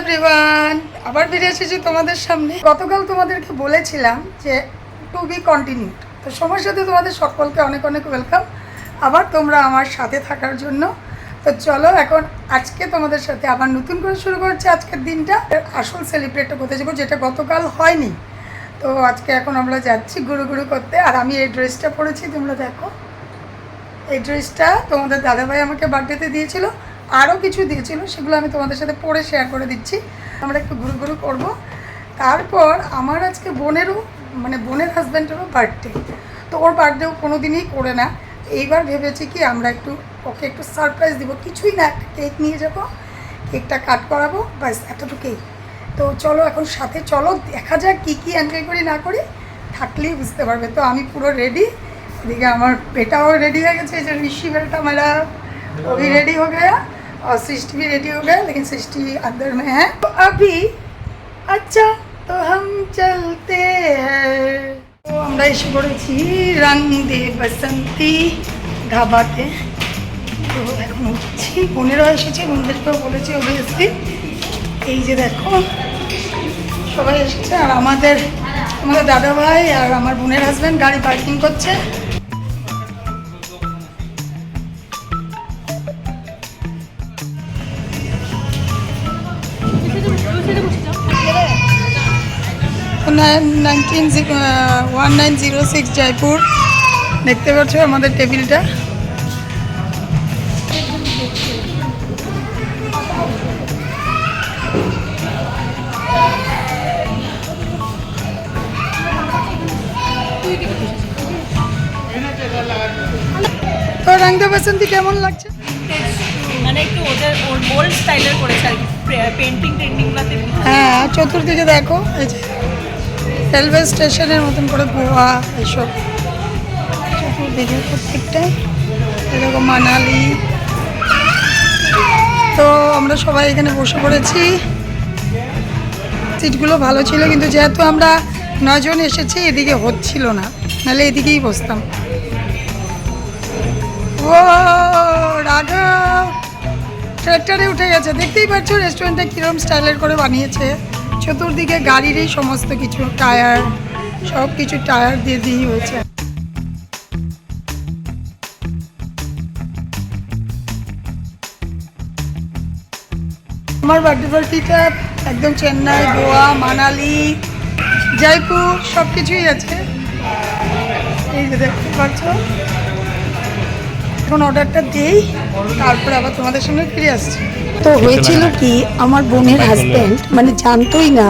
Everyone আবার ফিরে এসেছি তোমাদের সামনে। গতকাল তোমাদেরকে বলেছিলাম যে টু বি কন্টিনিউ তো সময়ের সাথে তোমাদের সকলকে অনেক অনেক ওয়েলকাম আবার তোমরা আমার সাথে থাকার জন্য। তো চলো এখন আজকে তোমাদের সাথে আবার নতুন করে শুরু করছি আজকের দিনটা। আসল সেলিব্রেটটা করতে যাব, যেটা গতকাল হয়নি। তো আজকে এখন আমরা যাচ্ছি গুরু গুরু করতে। আর আমি এই ড্রেসটা পরেছি, তোমরা দেখো। এই ড্রেসটা তোমাদের দাদাভাই আমাকে বার্থডেতে দিয়েছিল। আরও কিছু দিয়েছিল সেগুলো আমি তোমাদের সাথে পড়ে শেয়ার করে দিচ্ছি। আমরা একটু ঘুরু ঘুরু করব। তারপর আমার আজকে বোনেরও মানে বোনের হাজব্যান্ডেরও বার্থডে তো ওর বার্থডেও কোনো দিনই করে না। এইবার ভেবেছি কি আমরা একটু ওকে একটু সারপ্রাইজ দিব। কিছুই না একটা কেক নিয়ে যাব কেকটা কাট করাবো ব্যাস এতটুকুই। তো চলো এখন সাথে চলো দেখা যাক কী কী এনজয় করি না করি থাকলেই বুঝতে পারবে। তো আমি পুরো রেডি ওদিকে আমার পেটাও রেডি হয়ে গেছে এই যে ঋষি বেটা মেরা ওই রেডি হয়ে গেয়া और सृष्टि भी रेडी हो गया लेकिन सृष्टि अंदर में है तो अभी अच्छा तो हम चलते हैं তো আমরা এসে পড়েছি রং দে বসন্তি ধাবাতে তো এখন উঠছি বোনেরাও এসেছে বোনদেরকেও বলেছি অবভিয়াসলি এই যে দেখো সবাই এসেছে আর আমাদের আমাদের দাদা ভাই আর আমার বোনের হাজব্যান্ড গাড়ি পার্কিং করছে Nineteen one nine zero six Jaipur দেখতে পাচ্ছ আমাদের টেবিলটা। তো বসন্তি কেমন লাগছে? মানে একটু ওদের ওর ওল্ড স্টাইলের করেছে আর কি। পেন্টিং টেন্টিংগুলোতে হ্যাঁ চতুর্দিকে দেখো, এই যে রেলওয়ে স্টেশনের মতন করে গোয়া এসব। চতুর্দিকে প্রত্যেকটাই এরকম মানালি। তো আমরা সবাই এখানে বসে পড়েছি। সিটগুলো ভালো ছিল, কিন্তু যেহেতু আমরা নজন এসেছি, এদিকে হচ্ছিল না। নাহলে এদিকেই বসতাম। ও, রাঘব! ট্র্যাক্টরে উঠে গেছে। দেখতেই পাচ্ছ রেস্টুরেন্টটা কীরকম স্টাইলের করে বানিয়েছে। চতুর্দিকে গাড়িরই সমস্ত কিছু, টায়ার সব কিছু টায়ার দিয়ে দিয়ে হয়েছে। আমার বার্থডে পার্টিটা একদম চেন্নাই, গোয়া, মানালি, জয়পুর সব কিছুই আছে। এই যে দেখতে পাচ্ছ। এখন অর্ডারটা দিই। তারপরে আবার তোমাদের সঙ্গে ফিরে আসছি। তো হয়েছিল কি আমার বোনের হাজব্যান্ড মানে জানতোই না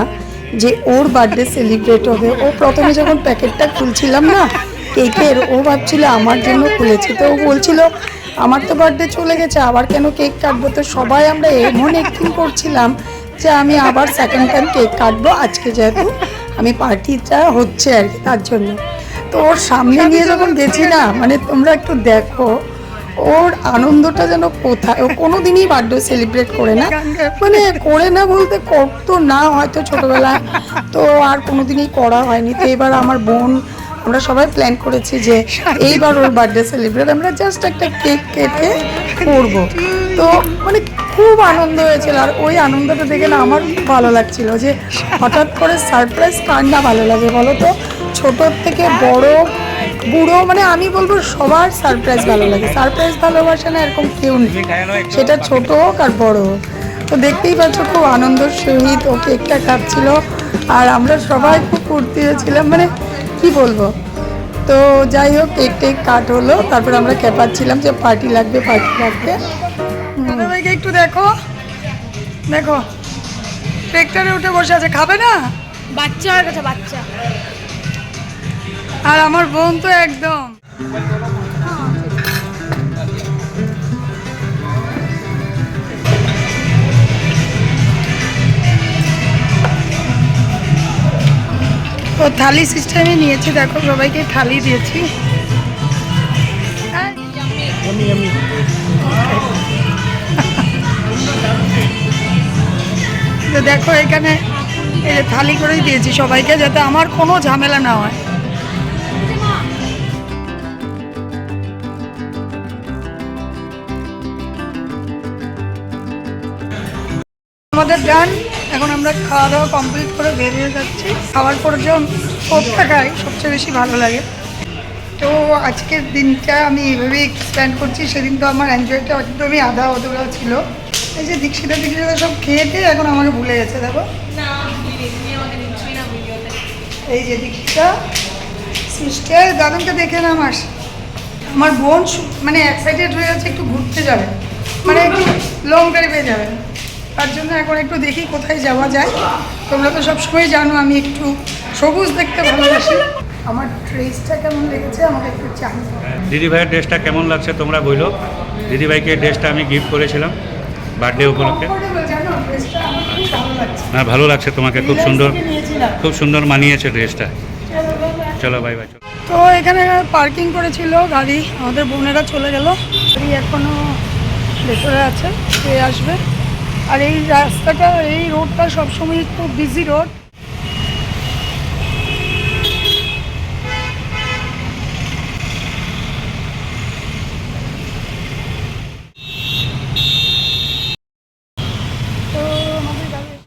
যে ওর বার্থডে সেলিব্রেট হবে। ও প্রথমে যখন প্যাকেটটা খুলছিলাম না কেকের ও ভাবছিল আমার জন্য খুলেছে। তো ও বলছিল আমার তো বার্থডে চলে গেছে আবার কেন কেক কাটবো? তো সবাই আমরা এমন একদিন করছিলাম যে আমি আবার সেকেন্ড টাইম কেক কাটবো। আজকে যেহেতু আমি পার্টিটা হচ্ছে আর কি তার জন্য। তো ওর সামনে নিয়ে যখন গেছি না মানে তোমরা একটু দেখো ওর আনন্দটা যেন কোথায়? ও কোনোদিনই বার্থডে সেলিব্রেট করে না। মানে করে না বলতে করতো না, হয়তো ছোটবেলায়। তো আর কোনোদিনই করা হয়নি। তো এবার আমার বোন, আমরা সবাই প্ল্যান করেছি যে এইবার ওর বার্থডে সেলিব্রেট। আমরা জাস্ট একটা কেক কেটে করব। তো মানে খুব আনন্দ হয়েছিল। আর ওই আনন্দটা দেখে না আমার ভালো লাগছিল যে হঠাৎ করে সারপ্রাইজ কার না ভালো লাগে বলো তো? ছোটোর থেকে বড় বুড়ো মানে আমি বলব সবার সারপ্রাইজ ভালো লাগে। সারপ্রাইজ ভালোবাসে না এরকম কেউ নেই। সেটা ছোট হোক আর বড় হোক। তো দেখতেই পাচ্ছ খুব আনন্দের সহিত ও কেকটা খাচ্ছিল। আর আমরা সবাই খুব ফুর্তি হয়েছিলাম মানে কি বলব? তো যাই হোক কেক টেক কাট হলো। তারপর আমরা খেপাচ্ছিলাম যে পার্টি লাগবে পার্টি লাগবে। দাদাভাইকে একটু দেখো। দেখো। ট্রেক্টরে উঠে বসে আছে। খাবে না? বাচ্চা হয়ে গেছে বাচ্চা। আর আমার বোন তো একদম। তো থালি সিস্টেমে নিয়েছি দেখো সবাইকে থালি দিয়েছি। তো দেখো এখানে এই যে থালি করেই দিয়েছি সবাইকে যাতে আমার কোনো ঝামেলা না হয়। আমাদের ডান এখন আমরা খাওয়া দাওয়া কমপ্লিট করে বেরিয়ে যাচ্ছি। খাওয়ার পর যখন কোকটা খাই সবচেয়ে বেশি ভালো লাগে। তো আজকের দিনটা আমি এইভাবেই স্পেন্ড করছি। সেদিন তো আমার এনজয়টা একদমই আধা অধুরা ছিল। এই যে দীক্ষিতা দীক্ষিতা সব খেয়েতে এখন আমাকে ভুলে গেছে দেখো। এই যে দীক্ষিতা সিস্টার দাদুকে দেখে না আমার। আমার বোন মানে এক্সাইটেড হয়ে আছে একটু ঘুরতে যাবে। মানে একটু লং ড্রাইভে যাবে। তার জন্য এখন একটু দেখি কোথায় যাওয়া যায়। তোমরা তো সবসময় জানো আমি একটু সবুজ দেখতে ভালোবাসি। আমার ড্রেসটা কেমন লেগেছে আমাকে একটু জানো দিদি ভাইয়ের ড্রেসটা কেমন লাগছে তোমরা বইলো দিদি ভাইকে ড্রেসটা আমি গিফট করেছিলাম বার্থডে উপলক্ষে। না ভালো লাগছে তোমাকে খুব সুন্দর খুব সুন্দর মানিয়েছে ড্রেসটা। চলো বাই বাই চলো। তো এখানে পার্কিং করেছিল গাড়ি আমাদের বোনেরা চলে গেল। গাড়ি এখনও ভেতরে আছে সে আসবে। আর এই রাস্তাটা এই রোডটা সবসময় খুব বিজি রোড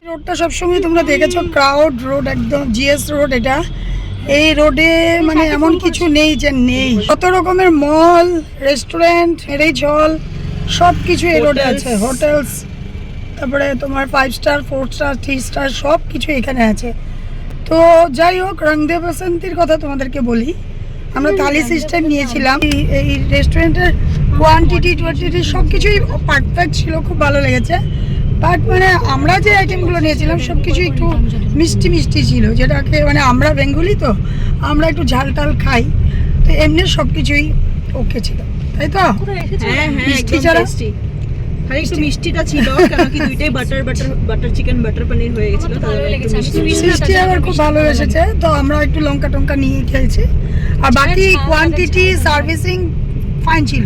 রোডটা সবসময় তোমরা দেখেছ ক্রাউড রোড একদম জিএস রোড এটা। এই রোডে মানে এমন কিছু নেই যে নেই। কত রকমের মল রেস্টুরেন্ট ম্যারেজ হল সব কিছু এই রোডে আছে হোটেলস তারপরে তোমার five star four star three star সব কিছু এখানে আছে। তো যাই হোক রংদে বসন্তির কথা তোমাদেরকে বলি। আমরা থালি সিস্টেম নিয়েছিলাম। এই- রেস্টুরেন্টের কোয়ান্টিটি টোয়ান্টিটি সব কিছুই পারফেক্ট ছিল খুব ভালো লেগেছে। বাট মানে আমরা যে আইটেমগুলো নিয়েছিলাম সব কিছু একটু মিষ্টি মিষ্টি ছিল যেটাকে মানে আমরা বেঙ্গলি তো আমরা একটু ঝাল টাল খাই। তো এমনি সব কিছুই ওকে ছিল। তাই তো? হ্যাঁ মিষ্টি ছাড়া? খালি একটু মিষ্টিটা ছিল কেন কি দুইটাই butter butter butter chicken butter paneer হয়ে গেছিল মিষ্টি আমার খুব ভালো এসেছে তো আমরা একটু লঙ্কা টঙ্কা নিয়ে খেয়েছি আর বাকি কোয়ান্টিটি সার্ভিসিং ফাইন ছিল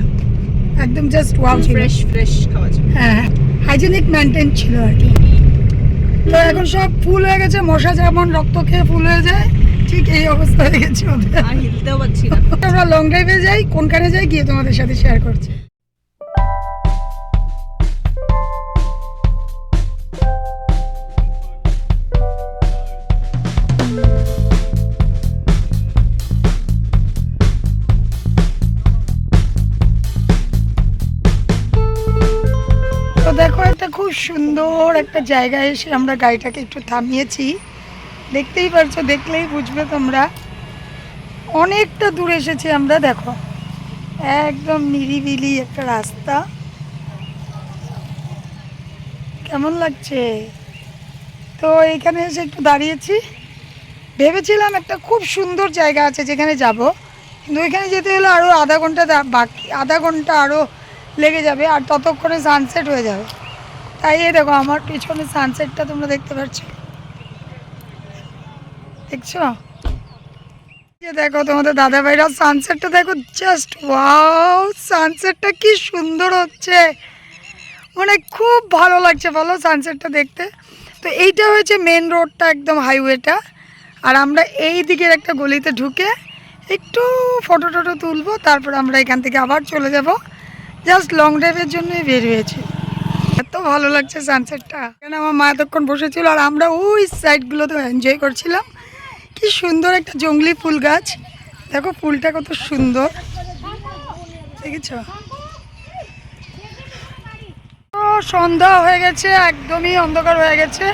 একদম জাস্ট ওয়াও ছিল। ফ্রেশ ফ্রেশ খাওয়া যায় হ্যাঁ হাইজেনিক মেনটেন ছিল আর কি। তো এখন সব ফুল হয়ে গেছে মশা যেমন রক্ত খেয়ে ফুল হয়ে যায় ঠিক এই অবস্থা হয়ে গেছে আমরা লং ড্রাইভে যাই কোনখানে যাই গিয়ে তোমাদের সাথে শেয়ার করছি। খুব সুন্দর একটা জায়গায় এসে আমরা গাড়িটাকে একটু থামিয়েছি। দেখতেই পারছ, দেখলেই বুঝবে তোমরা। অনেকটা দূর এসেছি আমরা, দেখো। একদম নিরিবিলি একটা রাস্তা। কেমন লাগছে? তো এখানে এসে একটু দাঁড়িয়েছি। ভেবেছিলাম একটা খুব সুন্দর জায়গা আছে যেখানে যাব। কিন্তু ওইখানে যেতে হলে আরও আধা ঘণ্টা বাকি আধা ঘণ্টা আরও লেগে যাবে, আর ততক্ষণে সানসেট হয়ে যাবে। তাই এই দেখো, আমার পিছনে সানসেটটা তোমরা দেখতে পাচ্ছ। দেখছ? দেখো, তোমাদের দাদা ভাইরা সানসেটটা দেখো জাস্ট ওয়াও সানসেটটা কি সুন্দর হচ্ছে। মানে খুব ভালো লাগছে বলো সানসেটটা দেখতে। তো এইটা হয়েছে মেন রোডটা একদম হাইওয়েটা আর আমরা এই দিকের একটা গলিতে ঢুকে একটু ফটো টটো তুলবো, তারপর আমরা এখান থেকে আবার চলে যাব। জাস্ট লং ড্রাইভের জন্যই বের হয়েছি। ভালো লাগছে সানসেটটা কেন আমার মা এতক্ষণ বসেছিল আর আমরা ওই সাইডগুলোতে এনজয় করছিলাম। কি সুন্দর একটা জঙ্গলি ফুল গাছ। দেখো ফুলটা কত সুন্দর। দেখেছ? সন্ধ্যা হয়ে গেছে, একদমই অন্ধকার হয়ে গেছে।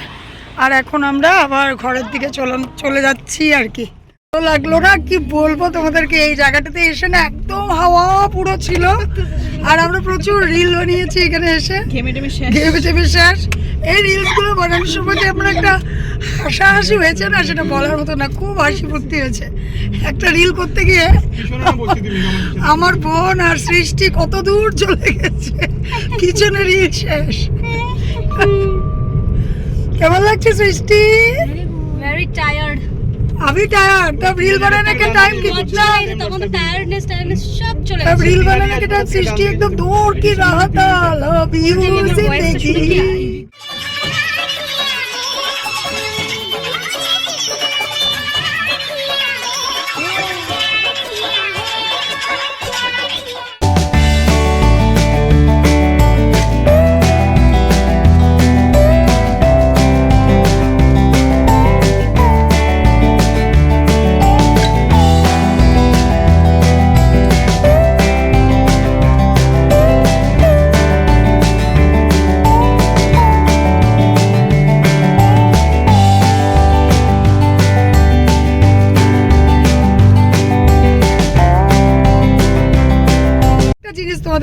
আর এখন আমরা আবার ঘরের দিকে চলে চলে যাচ্ছি আর কি। ভালো লাগল না? কি বলব তোমাদেরকে? এই জায়গাটাতে এসে না একদম হাওয়া পুরো ছিল। আর আমরা প্রচুর রিল বানিয়েছি এখানে এসে। ঘেমে টেমে শেষ। এই রিলসগুলো বানানোর সময় যে আমার একটা হাসাহাসি হয়েছে না সেটা বলার মতো না খুব হাসি ফুর্তি হয়েছে। একটা রিল করতে গিয়ে আমার বোন আর সৃষ্টি কত দূর চলে গেছে। পিছনে রিল শেষ। কেমন লাগছে সৃষ্টি? अभी टायर्ड तब तो रील बनाने के टाइम की तब हम टायर्डनेस टायर्डनेस सब चले तो तब रील बनाने के टाइम सिस्टी एकदम दूर की राहत लव यू से देखी।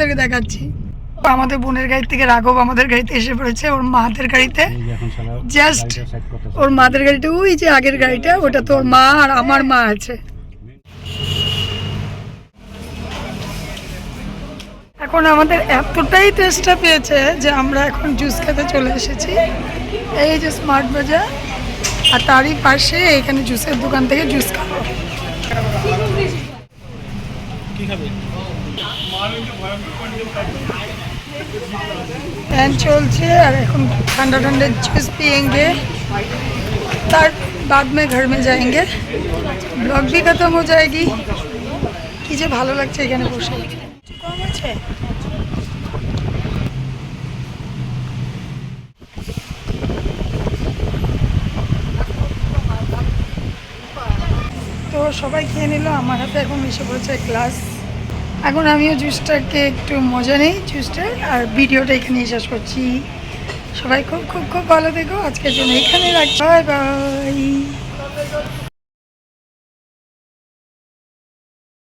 তোমাদেরকে দেখাচ্ছি। আমাদের বোনের গাড়ি থেকে রাঘব আমাদের গাড়িতে এসে পড়েছে ওর মাদের গাড়িতে। জাস্ট ওর মাদের গাড়িটা ওই যে আগের গাড়িটা ওটা তোর মা আর আমার মা আছে। এখন আমাদের এতটাই টেস্টটা পেয়েছে যে আমরা এখন জুস খেতে চলে এসেছি। এই যে স্মার্ট বাজার আর তারই পাশে এখানে জুসের দোকান থেকে জুস খাব? ফ্যান চলছে আর এখন ঠান্ডা ঠান্ডা জুস পিয়েঙ্গে। তার বাদ মে ঘর মে যায়গে ব্লগ ভি খতম हो কি যে ভালো লাগছে এখানে বসে। তো সবাই খেয়ে নিল, আমার হাতে এখন এসে পড়েছে গ্লাস এখন আমিও জুসটাকে একটু মজা নেই, জুসটা, আর ভিডিওটা এখানেই শেষ করছি। সবাই খুব খুব খুব ভালো দেখো আজকের জন্য এখানে রাখছি। Bye bye.